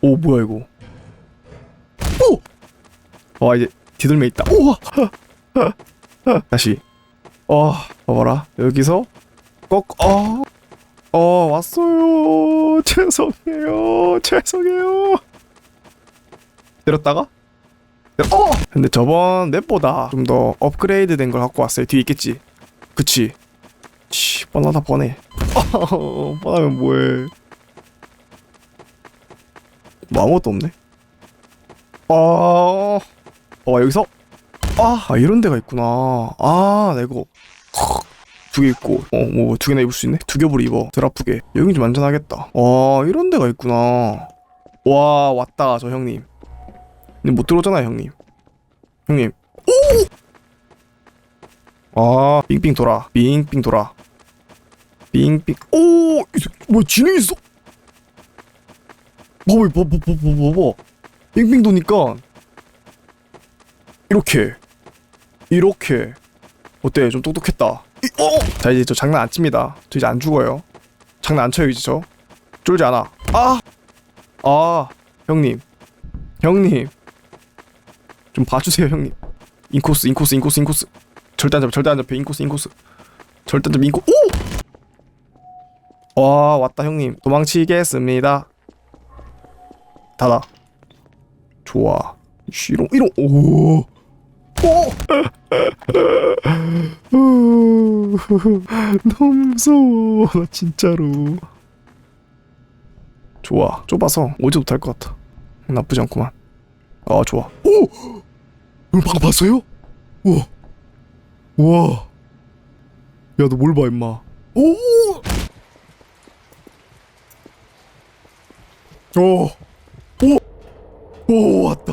오 뭐야 이거 오 와 이제 뒤돌매 있다 우와 다시 어 봐봐라 여기서 꼭어 어, 왔어요. 죄송해요. 죄송해요. 때렸다가? 때려- 어! 근데 저번 맵보다 좀 더 업그레이드 된 걸 갖고 왔어요. 뒤에 있겠지? 그치? 치, 뻔하다 뻔해. 어, 뻔하면 뭐해. 뭐 아무것도 없네. 아, 어, 여기서? 아, 아, 이런 데가 있구나. 아, 나 이거. 두 개 있고 어뭐 두 개나 입을 수 있네. 두 겹을 입어. 덜 아프게. 여긴 좀 안전하겠다. 와 이런 데가 있구나. 와 왔다 저 형님. 근데 못 들어오잖아요 형님. 형님. 오 아 빙빙 돌아. 빙빙 돌아. 빙빙. 오뭐 지능 있어 봐봐 봐봐 봐봐 봐봐 빙빙 도니까 이렇게 이렇게. 어때? 좀 똑똑했다. 이- 어! 자 이제 저 장난 안 칩니다. 저 이제 안 죽어요. 장난 안 쳐요 이제 저. 쫄지 않아. 아! 아 형님. 형님. 좀 봐주세요 형님. 인코스 인코스 인코스 인코스. 절대 안 잡혀 절대 안 잡혀. 인코스 인코스. 절대 안 잡혀. 인코 오! 와 왔다 형님. 도망치겠습니다 닫아. 좋아. 쉬롱 이롱 오. 오! 너무 무서워. 나 진짜로. 좋아. 좁아서 오지도 못할 것 같아. 나쁘지 않구만. 아 좋아. 오! 이거 방금 봤어요? 우와. 우와. 야너 뭘 봐 임마. 오! 오! 오! 오 왔다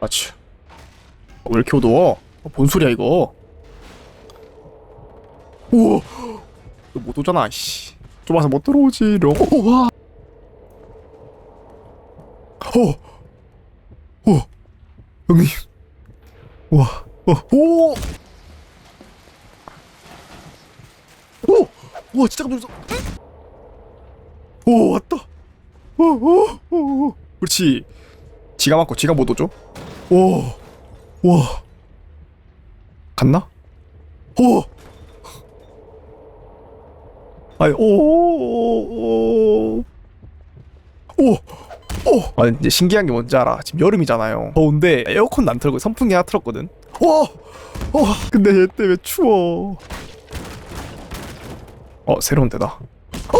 아치. 왜 이렇게 어두워? 어, 뭔 소리야 이거? 우와, 못 오잖아. 씨, 좁아서 못 들어오지. 로. 우와. 어, 어, 형님. 와, 어, 오, 오, 와 진짜 깜짝 놀랐어. 오 왔다. 오, 오, 오, 오. 그렇지. 지가 맞고 지가 못 오죠? 오, 와, 갔나? 오, 아니, 오, 오, 오, 오, 오. 아, 이제 신기한 게 뭔지 알아? 지금 여름이잖아요. 더운데 에어컨 안 틀고 선풍기 하나 틀었거든. 와, 와, 근데 얘 때문에 추워. 어, 새로운 데다. 어,